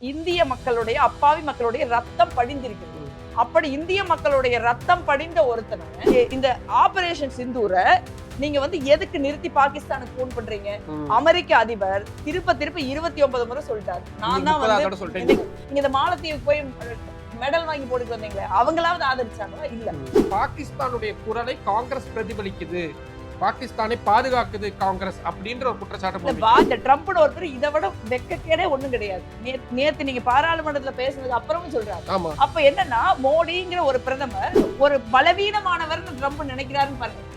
இந்திய மக்களுடைய அப்பாவி மக்களுடைய ரத்தம் படிந்திருக்கிறது. அப்படி இந்திய மக்களுடைய ரத்தம் படிந்த ஒருத்தனை இந்த ஆபரேஷன் சிந்தூரை நீங்க வந்து எதுக்கு நிறுத்தி பாகிஸ்தானுக்கு போன் பண்றீங்க? அமெரிக்க அதிபர் திருப்ப திருப்ப இருபத்தி ஒன்பது முறை சொல்லிட்டாரு. நான் தான் வந்து நீங்க இந்த மாலத்தீவுக்கு போய் மெடல் வாங்கி போட்டுட்டு வந்தீங்களே அவங்களாவது ஆதரிச்சாங்களா? இல்ல. பாகிஸ்தானுடைய குரலை காங்கிரஸ் பிரதிபலிக்குது. பாகிஸ்தானை பாதுகாக்குது காங்கிரஸ் அப்படின்ற ஒரு குற்றச்சாட்டு இந்த போடுறீங்க. பா- இந்த ட்ரம்ப்னு ஒருத்தர் இதை விட வெக்கக்கேடே ஒண்ணும் கிடையாது. நேத்து நீங்க பாராளுமன்றத்துல பேசுனதுக்கு அப்புறமும் சொல்றாரு. ஆமா. அப்ப என்னன்னா மோடிங்கிற ஒரு பிரதமர் ஒரு பலவீனமானவர்னு ட்ரம்ப் நினைக்கிறாருன்னு பாருங்க.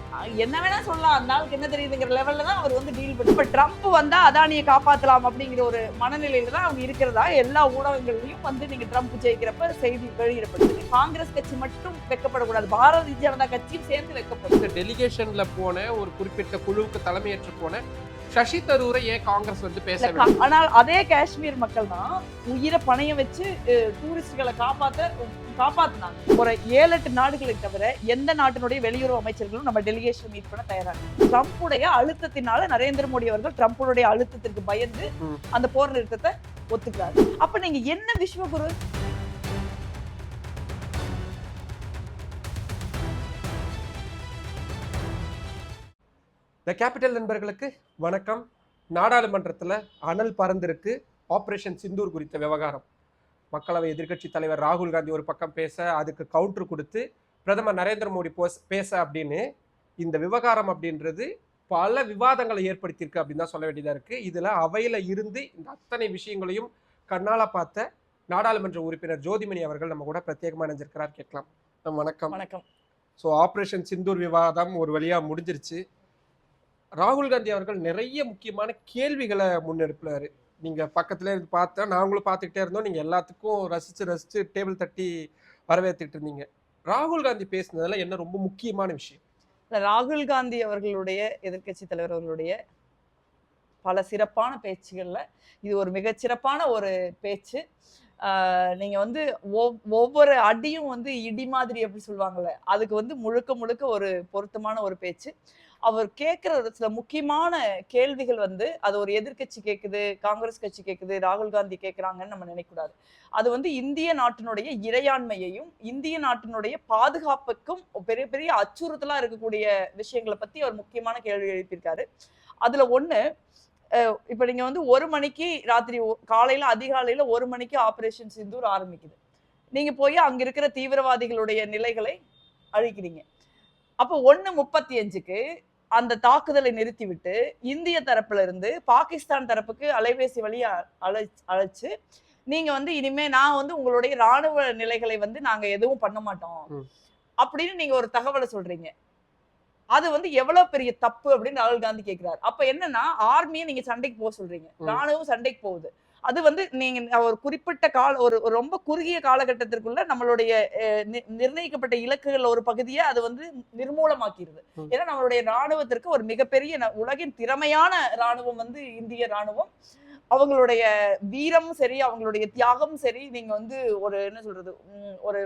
என்ன வேணா சொல்லலாம். அந்த ஆளுக்கு என்ன தெரியுதுங்கிற லெவல்ல தான் அவர் வந்து டீல் பண்ணி இப்ப ட்ரம்ப் வந்தா அதானியை காப்பாத்தலாம் அப்படிங்கிற ஒரு மனநிலையில தான் அவங்க இருக்கிறதா? எல்லா ஊடகங்கள்லயும் வந்து நீங்க ட்ரம்ப் ஜெயிக்கிறப்ப செய்தி வெளியிடப்படுது. காங்கிரஸ் கட்சி மட்டும் வெக்கப்படக்கூடாது. பாரதிய ஜனதா கட்சியும் சேர்ந்து வெக்கப்படும். டெலிகேஷன்ல போன ஒரு குறிப்பிட்ட குழுவுக்கு தலைமையேற்று போன சசி தரூரை ஏன் காங்கிரஸ் வந்து பேச ஆனால் அதே காஷ்மீர் மக்கள் தான் உயிரை பணைய வச்சு டூரிஸ்டுகளை காப்பாத்த காப்பாத்துனாங்க. ஒரு ஏழு எட்டு நாடுகளை தவிர எந்த நாட்டினுடைய வெளியுறவு அமைச்சர்களும் நம்ம டெலிகேஷன் மீட் பண்ண தயாராக ட்ரம்ப்புடைய அழுத்தத்தினால நரேந்திர மோடி அவர்கள் ட்ரம்ப்புடைய அழுத்தத்திற்கு பயந்து. அந்த போர் நிறுத்தத்தை ஒத்துக்கிறாரு. அப்ப நீங்க என்ன விஸ்வகுரு? த கேபிட்டல் நண்பர்களுக்கு வணக்கம். நாடாளுமன்றத்தில் அனல் பறந்திருக்கு. ஆபரேஷன் சிந்தூர் குறித்த விவகாரம். மக்களவை எதிர்க்கட்சி தலைவர் ராகுல் காந்தி ஒரு பக்கம் பேச அதுக்கு கவுண்டர் கொடுத்து பிரதமர் நரேந்திர மோடி போஸ் பேச அப்படின்னு இந்த விவகாரம் அப்படின்றது பல விவாதங்களை ஏற்படுத்தியிருக்கு அப்படின்னு தான் சொல்ல வேண்டியதாக இருக்கு. இதில் அவையில் இருந்து இந்த அத்தனை விஷயங்களையும் கண்ணால பார்த்த நாடாளுமன்ற உறுப்பினர் ஜோதிமணி அவர்கள் நம்ம கூட பிரத்யேகமாக இணைஞ்சிருக்கிறார். கேட்கலாம். அஹ் வணக்கம். வணக்கம். ஸோ ஆப்ரேஷன் சிந்தூர் விவாதம் ஒரு வழியாக முடிஞ்சிருச்சு. ராகுல் காந்தி அவர்கள் நிறைய முக்கியமான கேள்விகளை முன்னெடுப்புறாரு நீங்கள் பக்கத்துல இருந்து பார்த்தா நாங்களும் பார்த்துக்கிட்டே இருந்தோம். நீங்கள் எல்லாத்துக்கும் ரசித்து ரசித்து டேபிள் தட்டி வரவேற்றுக்கிட்டு இருந்தீங்க. ராகுல் காந்தி பேசுனதுல என்ன ரொம்ப முக்கியமான விஷயம்? ராகுல் காந்தி அவர்களுடைய எதிர்க்கட்சி தலைவர் அவர்களுடைய பல சிறப்பான பேச்சுகள்ல இது ஒரு மிகச்சிறப்பான ஒரு பேச்சு. ஆஹ் நீங்க வந்து ஒவ்- ஒவ்வொரு அடியும் வந்து இடி மாதிரி எப்படி சொல்லுவாங்கல்ல அதுக்கு வந்து முழுக்க முழுக்க ஒரு பொருத்தமான ஒரு பேச்சு. அவர் கேட்கிற ஒரு சில முக்கியமான கேள்விகள் வந்து அது ஒரு எதிர்க்கட்சி கேட்குது காங்கிரஸ் கட்சி கேட்குது ராகுல் காந்தி கேட்குறாங்கன்னு நம்ம நினைக்கக்கூடாது. அது வந்து இந்திய நாட்டினுடைய இறையாண்மையையும் இந்திய நாட்டினுடைய பாதுகாப்புக்கும் பெரிய பெரிய அச்சுறுத்தலாக இருக்கக்கூடிய விஷயங்களை பற்றி அவர் முக்கியமான கேள்வி எழுப்பியிருக்காரு. அதில் ஒன்று இப்போ நீங்கள் வந்து ஒரு மணிக்கு ராத்திரி காலையில் அதிகாலையில் ஒரு மணிக்கு ஆப்ரேஷன் சிந்தூர் ஆரம்பிக்குது. நீங்கள் போய் அங்கே இருக்கிற தீவிரவாதிகளுடைய நிலைகளை அழிக்கிறீங்க. அப்போ ஒன்று முப்பத்தி அஞ்சுக்கு அந்த தாக்குதலை நிறுத்திவிட்டு இந்திய தரப்புல இருந்து பாகிஸ்தான் தரப்புக்கு அலைபேசி வழியா அழை அழைச்சு நீங்க வந்து இனிமே நான் வந்து உங்களுடைய ராணுவ நிலைகளை வந்து நாங்க எதுவும் பண்ண மாட்டோம். அப்படின்னு நீங்க ஒரு தகவலை சொல்றீங்க அது வந்து எவ்வளவு பெரிய தப்பு அப்படின்னு ராகுல் காந்தி கேக்குறாரு. அப்ப என்னன்னா ஆர்மியை நீங்க சண்டைக்கு போக சொல்றீங்க. ராணுவம் சண்டைக்கு போகுது. அது வந்து நீங்க ஒரு குறிப்பிட்ட கால ஒரு ரொம்ப குறுகிய காலகட்டத்திற்குள்ள நம்மளுடைய நிர்ணயிக்கப்பட்ட இலக்குகள் ஒரு பகுதியை அது வந்து நிர்மூலமாக்கிடுது. ஏன்னா நம்மளுடைய ராணுவத்திற்கு ஒரு மிகப்பெரிய உலகின் திறமையான ராணுவம் வந்து இந்திய ராணுவம். அவங்களுடைய வீரமும் சரி அவங்களுடைய தியாகமும் சரி நீங்க வந்து ஒரு என்ன சொல்றது ஒரு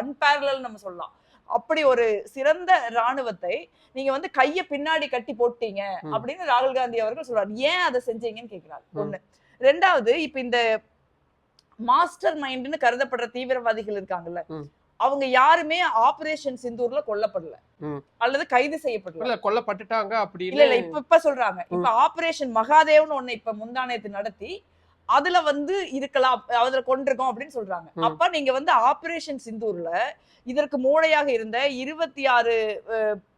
அன்பேரல் நம்ம சொல்லலாம். அப்படி ஒரு சிறந்த ராணுவத்தை நீங்க வந்து கைய பின்னாடி கட்டி போட்டீங்க. அப்படின்னு ராகுல் காந்தி அவர்கள் சொல்றாரு ஏன் அதை செஞ்சீங்கன்னு கேக்குறாரு ம். ஒண்ணு ரெண்டாவது இப்ப இந்த மாஸ்டர் மைண்ட்னு கருதப்படுற தீவிரவாதிகள் இருக்காங்கல்ல. அவங்க யாருமே ஆபரேஷன் சிந்தூர்ல கொல்லப்படல. அல்லது கைது செய்யப்படல இல்ல கொல்லப்பட்டுட்டாங்க இல்ல அப்படின்னு இல்ல இப்ப இப்ப சொல்றாங்க இப்ப ஆபரேஷன் மகாதேவ்னு ஒண்ணு இப்ப முந்தானயத்து நடத்தி அதுல வந்து இருக்கலாம் அதுல கொண்டிருக்கோம் அப்படின்னு சொல்றாங்க. அப்ப நீங்க வந்து ஆபரேஷன் சிந்தூர்ல இதற்கு மூளையாக இருந்த இருபத்தி ஆறு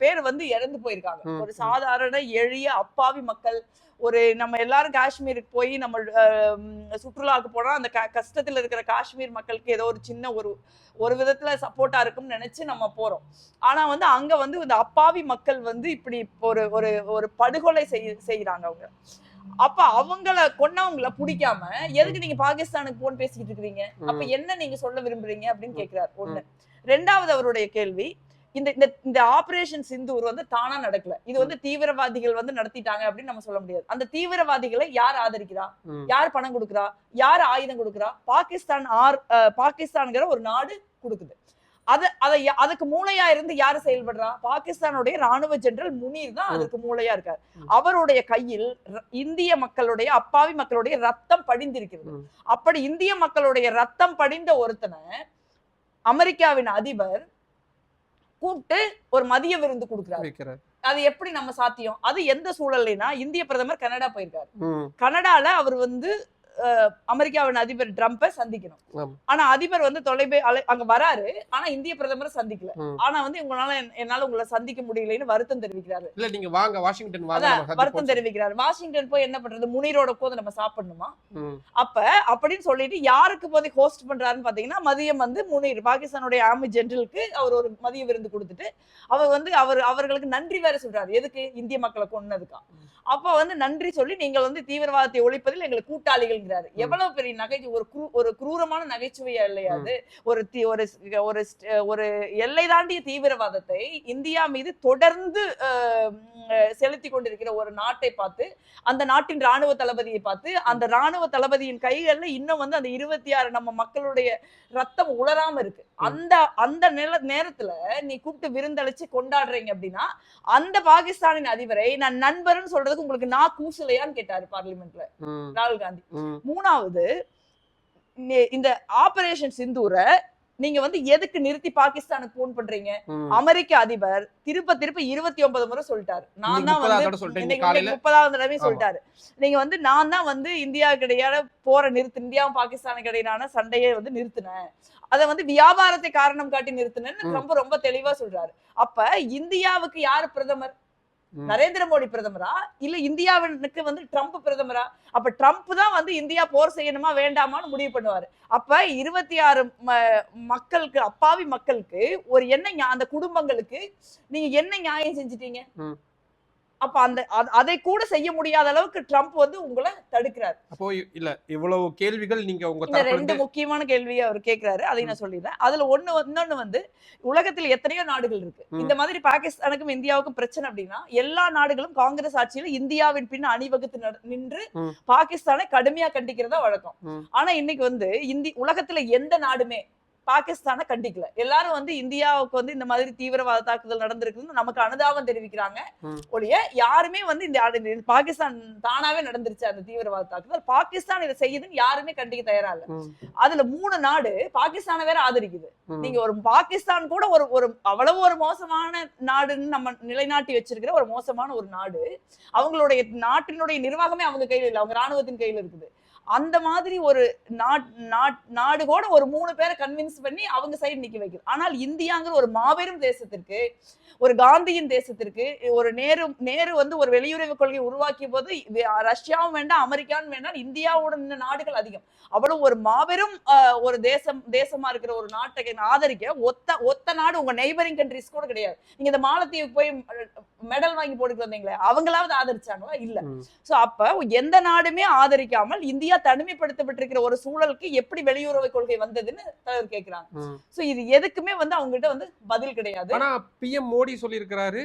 பேர் வந்து இறந்து போயிருக்காங்க ஒரு. சாதாரண எளிய அப்பாவி மக்கள் ஒரு நம்ம எல்லாரும் காஷ்மீருக்கு போய் நம்ம சுற்றுலாவுக்கு போனா அந்த கஷ்டத்துல இருக்கிற காஷ்மீர் மக்களுக்கு ஏதோ ஒரு சின்ன ஒரு ஒரு விதத்துல சப்போர்ட்டா இருக்கும்னு நினைச்சு நம்ம போறோம் ஆனா வந்து அங்க வந்து இந்த அப்பாவி மக்கள் வந்து இப்படி ஒரு ஒரு ஒரு படுகொலை செய் செய்யறாங்க அவங்க அப்ப அவங்கள கொன்னவங்கள பிடிக்காம எதுக்கு நீங்க பாகிஸ்தானுக்கு போன் பேசிக்கிட்டு இருக்கிறீங்க? அப்ப. என்ன நீங்க சொல்ல விரும்புறீங்க அப்படின்னு. கேக்குறாரு ஒண்ணு. ரெண்டாவது அவருடைய கேள்வி இந்த இந்த இந்த ஆபரேஷன் சிந்தூர் வந்து தானா நடக்கல. இது வந்து தீவிரவாதிகள் வந்து நடத்திட்டாங்க அப்படின்னு நம்ம சொல்ல முடியாது. அந்த தீவிரவாதிகளை யார் ஆதரிக்கிறா. யார் பணம் கொடுக்குறா? யார் ஆயுதம் கொடுக்குறா? பாகிஸ்தான் ஆர் அஹ், பாகிஸ்தான்ங்கிற ஒரு நாடு கொடுக்குது. அது அதை அதுக்கு மூளையா இருந்து யாரு செயல்படுறா? பாகிஸ்தானுடைய ராணுவ ஜெனரல் முனீர் தான். அதுக்கு மூளையா இருக்கார். அவருடைய கையில் இந்திய மக்களுடைய அப்பாவி மக்களுடைய ரத்தம் படிந்திருக்கிறது. அப்படி இந்திய மக்களுடைய ரத்தம் படிந்த ஒருத்தனை அமெரிக்காவின் அதிபர் கூப்பிட்டு ஒரு மதிய விருந்து கொடுக்குறாரு. அது எப்படி நம்ம சாத்தியம்? அது எந்த சூழல்லைனா இந்திய பிரதமர் கனடா போயிருக்காரு. கனடால அவர் வந்து அமெரிக்காவின் அதிபர் ட்ரம்பை சந்திக்கணும். ஆனா அதிபர் வந்து தொலைபே அங்க வராரு. ஆனா இந்திய பிரதமரை சந்திக்கல. ஆனா வந்து உங்களால என்- என்னால உங்களை சந்திக்க முடியலைன்னு வருத்தம் தெரிவிக்கிறாரு. இல்ல நீங்க வாங்க வாஷிங்டன் வருத்தம் தெரிவிக்கிறாரு. வாஷிங்டன் போய் என்ன பண்றது? முனீரோட உட்காந்து நம்ம சாப்பிடணுமா? அப்ப அப்படின்னு சொல்லிட்டு யாருக்கு போதை ஹோஸ்ட் பண்றாருன்னு பாத்தீங்கன்னா மதியம் வந்து முனீர் பாகிஸ்தானுடைய ஆர்மி ஜெனரலுக்கு அவர் ஒரு மதிய விருந்து கொடுத்துட்டு அவர் வந்து அவர் அவர்களுக்கு நன்றி வேற சொல்றாரு. எதுக்கு? இந்திய மக்களை கொன்னதுக்கா? அப்ப வந்து நன்றி சொல்லி நீங்கள் வந்து தீவிரவாதத்தை ஒழிப்பதில் எங்களுக்கு கூட்டாளிகள்ங்கிறாரு. எவ்வளவு பெரிய நகைச்சுவை ஒரு குரு- ஒரு குரூரமான நகைச்சுவையா இல்லையா அது? ஒரு ஒரு ஒரு ஒரு எல்லை தாண்டிய தீவிரவாதத்தை இந்தியா மீது தொடர்ந்து செலுத்தி கொண்டிருக்கிற ஒரு நாட்டை பார்த்து அந்த நாட்டின் ராணுவ தளபதியை பார்த்து அந்த ராணுவ தளபதியின் கைகள்ல இன்னும் வந்து அந்த இருபத்தி ஆறு நம்ம மக்களுடைய ரத்தம் உலராம இருக்கு. அந்த அந்த நில நேரத்துல நீ கூப்பிட்டு விருந்தளிச்சு கொண்டாடுறீங்க அப்படின்னா அந்த பாகிஸ்தானின் அதிபரை நான் நண்பர்னு சொல்றதுக்கு உங்களுக்கு நான் கூசலையான்னு கேட்டாரு பார்லிமெண்ட்ல. ராகுல் காந்தி. மூணாவது இந்த ஆபரேஷன் சிந்தூரை நீங்க வந்து எதுக்கு நிறுத்தி பாகிஸ்தானுக்கு போன் பண்றீங்க. அமெரிக்க அதிபர் திருப்ப திருப்ப இருபத்தி ஒன்பது முறை சொல்லிட்டாரு. நான் தான் முப்பதாவது வந்து முப்பதாவது தடவை. சொல்லிட்டாரு. நீங்க வந்து நான் தான் வந்து இந்தியாவுக்கு இடையான போற நிறுத்து இந்தியாவும் பாகிஸ்தானுக்கு இடையிலான சண்டையை வந்து நிறுத்தினேன். அதை வந்து வியாபாரத்தை காரணம் காட்டி நிறுத்தினேன்னு. ரொம்ப ரொம்ப தெளிவா சொல்றாரு. அப்ப இந்தியாவுக்கு யாரு பிரதமர். நரேந்திர மோடி பிரதமரா? இல்ல இந்தியாவினுக்கு வந்து ட்ரம்ப் பிரதமரா? அப்ப ட்ரம்ப் தான் வந்து இந்தியா போர் செய்யணுமா வேண்டாமான்னு முடிவு பண்ணுவாரு. அப்ப இருபத்தி ஆறு மக்களுக்கு அப்பாவி மக்களுக்கு ஒரு என்ன அந்த குடும்பங்களுக்கு நீங்க என்ன நியாயம் செஞ்சிட்டீங்க. அப்ப அந்த அத- அதை கூட செய்ய முடியாத அளவுக்கு ட்ரம்ப் வந்து உங்களை தடுக்கிறாரு அப்போ இல்ல இவ்வளவு கேள்விகள் நீங்க உங்க ரெண்டு முக்கியமான கேள்வியை அவர் கேட்கிறாரு அதையும் நான் சொல்லிடுறேன் அதுல ஒண்ணு இன்னொன்னு வந்து உலகத்தில் எத்தனையோ நாடுகள் இருக்கு. இந்த மாதிரி பாகிஸ்தானுக்கும் இந்தியாவுக்கும் பிரச்சனை அப்படின்னா எல்லா நாடுகளும் காங்கிரஸ் ஆட்சியில இந்தியாவின் பின் அணிவகுத்து நின்று. பாகிஸ்தானை கடுமையா கண்டிக்கிறதா வழக்கம். ஆனா இன்னைக்கு வந்து இந்தி உலகத்துல எந்த நாடுமே பாகிஸ்தானை கண்டிக்கல. எல்லாரும் வந்து இந்தியாவுக்கு வந்து இந்த மாதிரி தீவிரவாத தாக்குதல் நடந்திருக்குன்னு நமக்கு அனுதாபம் தெரிவிக்கிறாங்க. ஒழிய யாருமே வந்து இந்த பாகிஸ்தான் தானாவே நடந்துருச்சு அந்த தீவிரவாத தாக்குதல். பாகிஸ்தான் இதை செய்யுதுன்னு யாருமே கண்டிக்க தயாரா இல்ல. அதுல மூணு நாடு பாகிஸ்தானை வேற ஆதரிக்குது. நீங்க ஒரு பாகிஸ்தான் கூட ஒரு ஒரு அவ்வளவு ஒரு மோசமான நாடுன்னு நம்ம நிலைநாட்டி வச்சிருக்கிற ஒரு மோசமான ஒரு நாடு. அவங்களுடைய நாட்டினுடைய நிர்வாகமே அவங்க கையில இல்ல. அவங்க ராணுவத்தின் கையில இருக்குது. அந்த மாதிரி ஒரு நாட் நாடு கூட ஒரு மூணு பேரை கன்வின்ஸ் பண்ணி அவங்க சைடு நிக்க வைக்கிறது ஆனால் இந்தியாங்கிற ஒரு மாபெரும் தேசத்திற்கு ஒரு காந்தியின் தேசத்திற்கு ஒரு நேரு நேரு வந்து ஒரு வெளியுறவு கொள்கையை உருவாக்கிய போது ரஷ்யாவும் வேண்டாம் அமெரிக்காவும் வேண்டாம் இந்தியாவோட நாடுகள் அதிகம். அவ்வளவு ஒரு மாபெரும் ஆஹ், ஒரு தேசம் தேசமா இருக்கிற ஒரு நாட்டை ஆதரிக்க ஒத்த ஒத்த நாடு உங்க நெய்பரிங் கண்ட்ரிஸ் கூட கிடையாது. நீங்க இந்த மாலத்தீவுக்கு போய் மெடல் வாங்கி போட்டுட்டு வந்தீங்களே அவங்களாவது ஆதரிச்சாங்களா? இல்ல. சோ அப்ப எந்த நாடுமே ஆதரிக்காமல் இந்தியா தனிமைப்படுத்தப்பட்டிருக்கிற ஒரு சூழலுக்கு எப்படி வெளியுறவு கொள்கை வந்ததுன்னு தலைவர் கேக்குறாங்க. ம். சோ இது எதுக்குமே வந்து அவங்க கிட்ட வந்து பதில் கிடையாது. ஆனா பிஎம் மோடி சொல்லியிருக்கிறாரு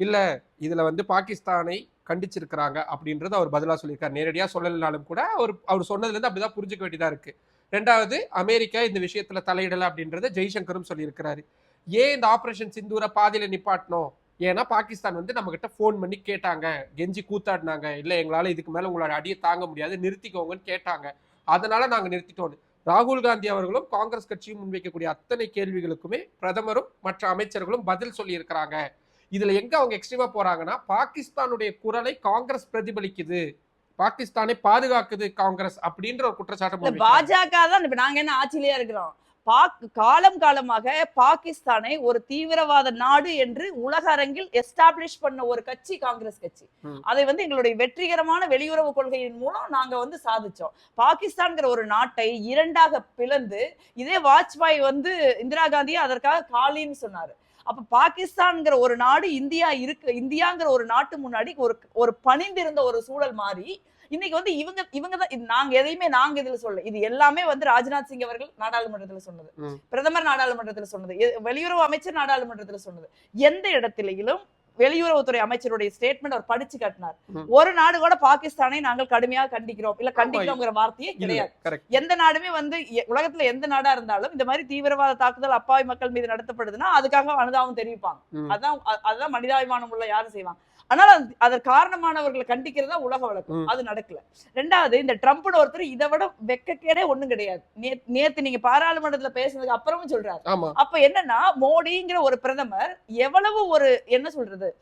இல்ல இதுல வந்து பாகிஸ்தானை கண்டிச்சிருக்கிறாங்க அப்படின்றத அவர் பதிலா சொல்லியிருக்காரு. நேரடியா சொல்லலைனாலும் கூட அவர் அவர் சொன்னதுல இருந்து அப்படிதான் புரிஞ்சுக்க வேண்டியதா இருக்கு. ரெண்டாவது அமெரிக்கா இந்த விஷயத்துல தலையிடல அப்படின்றத ஜெய்சங்கரும் சொல்லியிருக்கிறாரு. ஏன் இந்த ஆபரேஷன் சிந்தூரை பாதியில நிப்பாட்டணும் ஏன்னா பாகிஸ்தான் வந்து நம்ம கிட்ட ஃபோன் பண்ணி கேட்டாங்க. கெஞ்சி கூத்தாடினாங்க. இல்ல எங்களால இதுக்கு மேல உங்களோட அடியை தாங்க முடியாது. நிறுத்திக்கோங்கன்னு கேட்டாங்க. அதனால நாங்க நிறுத்திட்டோம். ராகுல் காந்தி அவர்களும் காங்கிரஸ் கட்சியும் முன்வைக்கக்கூடிய அத்தனை கேள்விகளுக்குமே பிரதமரும் மற்ற அமைச்சர்களும் பதில் சொல்லி இருக்கிறாங்க இதுல எங்க அவங்க எக்ஸ்ட்ரீமா போறாங்கன்னா பாகிஸ்தானுடைய குரலை காங்கிரஸ் பிரதிபலிக்குது. பாகிஸ்தானை பாதுகாக்குது காங்கிரஸ் அப்படின்ற ஒரு குற்றச்சாட்டு. பாஜக தான் இப்ப நாங்க என்ன ஆட்சியிலேயே இருக்கிறோம்? பாக் காலம் காலமாக பாகிஸ்தானை ஒரு தீவிரவாத நாடு என்று உலக அரங்கில் எஸ்டாப்ளிஷ் பண்ண ஒரு கட்சி காங்கிரஸ் கட்சி. அதை வந்து எங்களுடைய வெற்றிகரமான வெளியுறவு கொள்கையின் மூலம் நாங்க வந்து சாதிச்சோம். பாகிஸ்தான்ங்கிற ஒரு நாட்டை இரண்டாக பிளந்து இதே வாஜ்பாய் வந்து இந்திரா காந்தியை அதற்காக காலின்னு சொன்னாரு. அப்ப பாகிஸ்தான்ங்கிற ஒரு நாடு இந்தியா இருக்கு இந்தியாங்கிற ஒரு நாட்டு முன்னாடி ஒரு ஒரு பணிந்திருந்த ஒரு சூழல் மாறி இன்னைக்கு வந்து இவங்க இவங்க தான் நாங்க எதையுமே நாங்க இதுல சொல்ல இது எல்லாமே வந்து ராஜ்நாத் சிங் அவர்கள் நாடாளுமன்றத்துல சொன்னது. பிரதமர் நாடாளுமன்றத்துல சொன்னது. வெளியுறவு அமைச்சர் நாடாளுமன்றத்துல சொன்னது. எந்த இடத்திலும் வெளியுறவுத்துறை அமைச்சருடைய ஸ்டேட்மெண்ட் அவர் படிச்சு காட்டினார். ஒரு நாடு கூட பாகிஸ்தானை நாங்கள் கடுமையாக கண்டிக்கிறோம். இல்ல கண்டிக்கிறோங்கிற வார்த்தையே கிடையாது. எந்த நாடுமே வந்து உலகத்துல எந்த நாடா இருந்தாலும் இந்த மாதிரி தீவிரவாத தாக்குதல் அப்பாவி மக்கள் மீது நடத்தப்படுதுன்னா அதுக்காக அனுதாபம் தெரிவிப்பாங்க. அதான் அ- அதுதான் மனிதாபிமானம் உள்ள யாரும் செய்வாங்க. ஆனால் அது- அதற்கு காரணமானவர்களை கண்டிக்கிறதா உலக வழக்கம். அது நடக்கல. ரெண்டாவது இந்த ட்ரம்ப்னு ஒருத்தர் இதை விட வெக்கக்கேடே ஒண்ணும் கிடையாது. நேத்து நீங்க பாராளுமன்றத்துல பேசுனதுக்கு அப்புறமும் சொல்றாரு. அப்ப என்னன்னா மோடிங்கிற ஒரு பிரதமர் எவ்வளவு ஒரு என்ன சொல்றது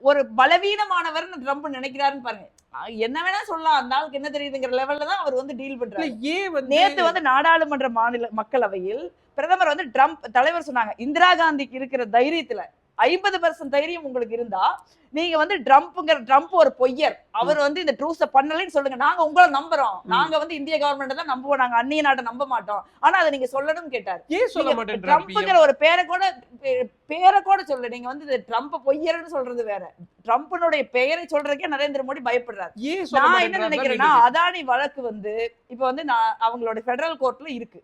ஒரு பலவீனமானவர்னு ட்ரம்ப் நினைக்கிறாருன்னு பாருங்க. என்ன வேணா சொல்லலாம். அந்த ஆளுக்கு என்ன தெரியுதுங்கிற லெவல்ல தான் அவர் வந்து டீல் பண்றாரு. ஏன் நேத்து வந்து நாடாளுமன்ற மாநில மக்களவையில் பிரதமர் வந்து ட்ரம்ப் தலைவர் சொன்னாங்க இந்திரா காந்திக்கு இருக்கிற தைரியத்துல ஐம்பது பர்சன்ட் தைரியம் உங்களுக்கு இருந்தா நீங்க வந்து ட்ரம்ப்ங்கிற ட்ரம்ப் ஒரு பொய்யர். அவர் வந்து இந்த ட்ரூஸ பண்ணலன்னு சொல்லுங்க. நாங்க உங்களை நம்புறோம். நாங்க வந்து இந்திய கவர்மெண்ட் தான் நம்புவோம். நாங்க அந்நிய நாட்டை நம்ப மாட்டோம். ஆனா அதை நீங்க சொல்லணும் கேட்டார். ட்ரம்ப்ங்கிற ஒரு பேரை கூட பேரை கூட சொல்ல நீங்க வந்து இது ட்ரம்ப் பொய்யர்னு சொல்றது வேற. ட்ரம்ப்னுடைய பெயரை சொல்றதுக்கே நரேந்திர மோடி பயப்படுறாரு. நான் என்ன நினைக்கிறேன்னா அதானி வழக்கு வந்து இப்ப வந்து நான் அவங்களோட ஃபெடரல் கோர்ட்ல இருக்கு.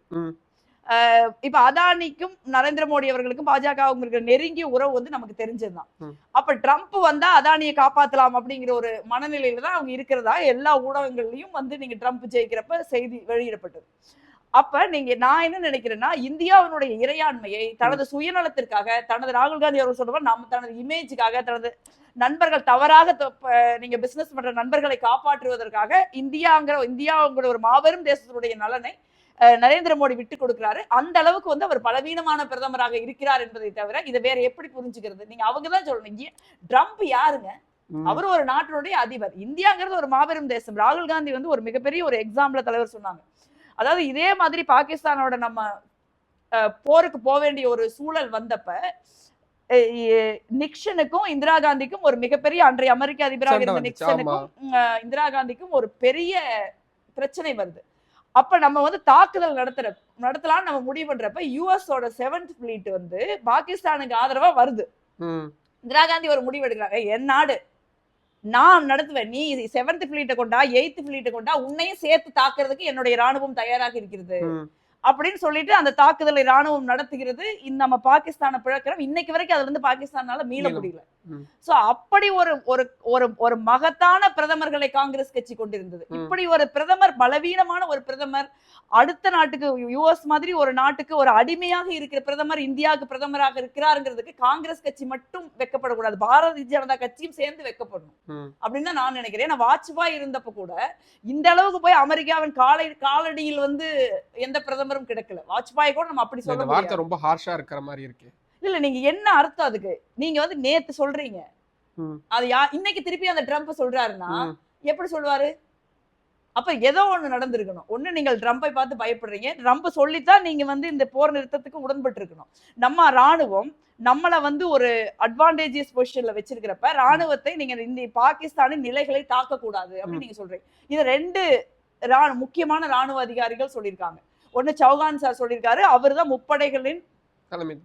இப்ப அதானிக்கும் நரேந்திர மோடி அவர்களுக்கும் பாஜகவுக்கும் இருக்கிற நெருங்கிய உறவு வந்து நமக்கு தெரிஞ்சதுதான். அப்ப ட்ரம்ப் வந்தா அதானியை காப்பாத்தலாம் அப்படிங்கிற ஒரு மனநிலையில தான் அவங்க இருக்கிறதா? எல்லா ஊடகங்கள்லயும் வந்து நீங்க ட்ரம்ப் ஜெயிக்கிறப்ப செய்தி வெளியிடப்பட்டது. அப்ப நீங்க நான் என்ன நினைக்கிறேன்னா இந்தியாவினுடைய இறையாண்மையை தனது சுயநலத்திற்காக தனது ராகுல் காந்தி அவர்கள் சொல்ற நம்ம தனது இமேஜுக்காக தனது நண்பர்கள் தவறாக நீங்க பிசினஸ் பண்ற நண்பர்களை காப்பாற்றுவதற்காக இந்தியாங்கிற இந்தியாங்கிற ஒரு மாபெரும் தேசத்தினுடைய நலனை நரேந்திர மோடி விட்டு கொடுக்கிறாரு. அந்த அளவுக்கு வந்து அவர் பலவீனமான பிரதமராக இருக்கிறார் என்பதை தவிர இதை வேற எப்படி புரிஞ்சுக்கிறது? நீங்க அவங்க தான் சொல்லணும். ட்ரம்ப் யாருங்க. அவர் ஒரு நாட்டினுடைய அதிபர். இந்தியாங்கிறது ஒரு மாபெரும் தேசம். ராகுல் காந்தி வந்து ஒரு மிகப்பெரிய ஒரு எக்ஸாம்பிள் தலைவர் சொன்னாங்க. அதாவது இதே மாதிரி பாகிஸ்தானோட நம்ம போருக்கு போக வேண்டிய ஒரு சூழல் வந்தப்ப நிக்சனுக்கும் இந்திரா காந்திக்கும் ஒரு மிகப்பெரிய அன்றைய அமெரிக்க அதிபராக இருந்த நிக்சனுக்கும் இந்திரா காந்திக்கும் ஒரு பெரிய பிரச்சனை வருது. அப்ப நம்ம வந்து தாக்குதல் நடத்துற நடத்தலாம்னு நம்ம முடிவு பண்றப்ப யூஎஸோட செவன்த் ஃபிளீட் வந்து பாகிஸ்தானுக்கு ஆதரவா வருது. இந்திரா காந்தி ஒரு முடிவு எடுக்கிறாங்க. என் நாடு நான் நடத்துவேன். நீ செவன்த் பிளீட்டை கொண்டா எயித்து பிளீட்டை கொண்டா உன்னையும் சேர்த்து தாக்குறதுக்கு என்னுடைய ராணுவம் தயாராக இருக்கிறது. அப்படின்னு சொல்லிட்டு அந்த தாக்குதலை ராணுவம் நடத்துகிறது. நம்ம பாகிஸ்தானை பிழக்கிறோம். இன்னைக்கு வரைக்கும் அதுல இருந்து பாகிஸ்தானால மீள முடியல. சோ அப்படி ஒரு ஒரு ஒரு ஒரு மகத்தான பிரதமர்களை காங்கிரஸ் கட்சி கொண்டிருந்தது. இப்படி ஒரு பிரதமர் பலவீனமான ஒரு பிரதமர் அடுத்த நாட்டுக்கு யுஎஸ் மாதிரி ஒரு நாட்டுக்கு ஒரு அடிமையாக இருக்கிற பிரதமர் இந்தியாவுக்கு பிரதமராக இருக்கிறாருங்கிறதுக்கு காங்கிரஸ் கட்சி மட்டும் வெக்கப்படக்கூடாது. பாரதிய ஜனதா கட்சியும் சேர்ந்து வெக்கப்படணும். அப்படின்னு தான் நான் நினைக்கிறேன். ஏன்னா வாஜ்பாய் இருந்தப்ப கூட இந்த அளவுக்கு போய் அமெரிக்காவின் காலை காலடியில் வந்து எந்த பிரதமரும் கிடைக்கல. வாஜ்பாய் கூட நம்ம அப்படி சொல்ல வார்த்தை ரொம்ப ஹார்ஷா இருக்கிற மாதிரி இருக்கு. இல்ல நீங்க என்ன அர்த்தம் அதுக்கு? நீங்க வந்து நேத்து சொல்றீங்க. அது யா இன்னைக்கு திருப்பி அந்த ட்ரம்ப் சொல்றாருன்னா. எப்படி சொல்வாரு? அப்ப ஏதோ ஒண்ணு நடந்திருக்கணும். ஒண்ணு நீங்கள் ட்ரம்பை பார்த்து பயப்படுறீங்க. ட்ரம்ப் சொல்லித்தான் நீங்க வந்து இந்த போர் நிறுத்தத்துக்கு உடன்பட்டு இருக்கணும் நம்ம ராணுவம் நம்மள வந்து ஒரு அட்வான்டேஜியஸ் பொசிஷன்ல வச்சிருக்கிறப்ப ராணுவத்தை நீங்க இந்த பாகிஸ்தானின் நிலைகளை தாக்க கூடாது அப்படின்னு நீங்க சொல்றீங்க. இது ரெண்டு ராணு முக்கியமான ராணுவ அதிகாரிகள் சொல்லியிருக்காங்க. ஒண்ணு சௌகான் சார் சொல்லியிருக்காரு அவர்தான் முப்படைகளின் தலைமை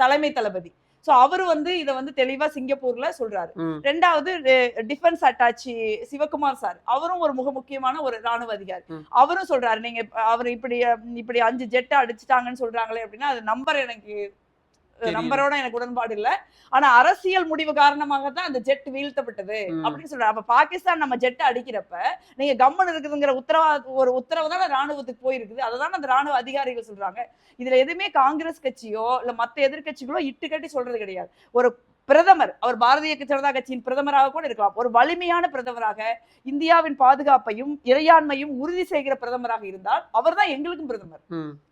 தலைமை தளபதி சோ அவர் வந்து இத வந்து தெளிவா சிங்கப்பூர்ல சொல்றாரு. ரெண்டாவது டிஃபென்ஸ் அட்டாச்சி சிவகுமார் சார் அவரும் ஒரு மிக முக்கியமான ஒரு ராணுவ அதிகாரி. அவரும் சொல்றாரு நீங்க அவர் இப்படி இப்படி அஞ்சு ஜெட் அடிச்சிட்டாங்கன்னு சொல்றாங்களே அப்படின்னா அது நம்பர் எனக்கு. நம்பரோட எனக்கு உடன்பாடு இல்ல. ஆனா அரசியல் முடிவு காரணமாக தான் அந்த ஜெட் வீழ்த்தப்பட்டது. அப்படின்னு சொல்றாரு அப்ப பாகிஸ்தான் நம்ம ஜெட் அடிக்கிறப்ப நீங்க கம்மன் இருக்குதுங்கிற உத்தரவா ஒரு உத்தரவு தானே ராணுவத்துக்கு போயிருக்குது. அதை அந்த ராணுவ அதிகாரிகள் சொல்றாங்க. இதுல எதுவுமே காங்கிரஸ் கட்சியோ இல்ல மத்த எதிர்க்கட்சிகளோ இட்டு கட்டி சொல்றது கிடையாது. ஒரு பிரதமர் அவர் பாரதிய ஜனதா கட்சியின் பிரதமராக கூட இருக்கலாம். ஒரு வலிமையான பிரதமராக இந்தியாவின் பாதுகாப்பையும் இறையாண்மையும் உறுதி செய்கிற பிரதமராக இருந்தால் அவர்தான் எங்களுக்கும் பிரதமர்.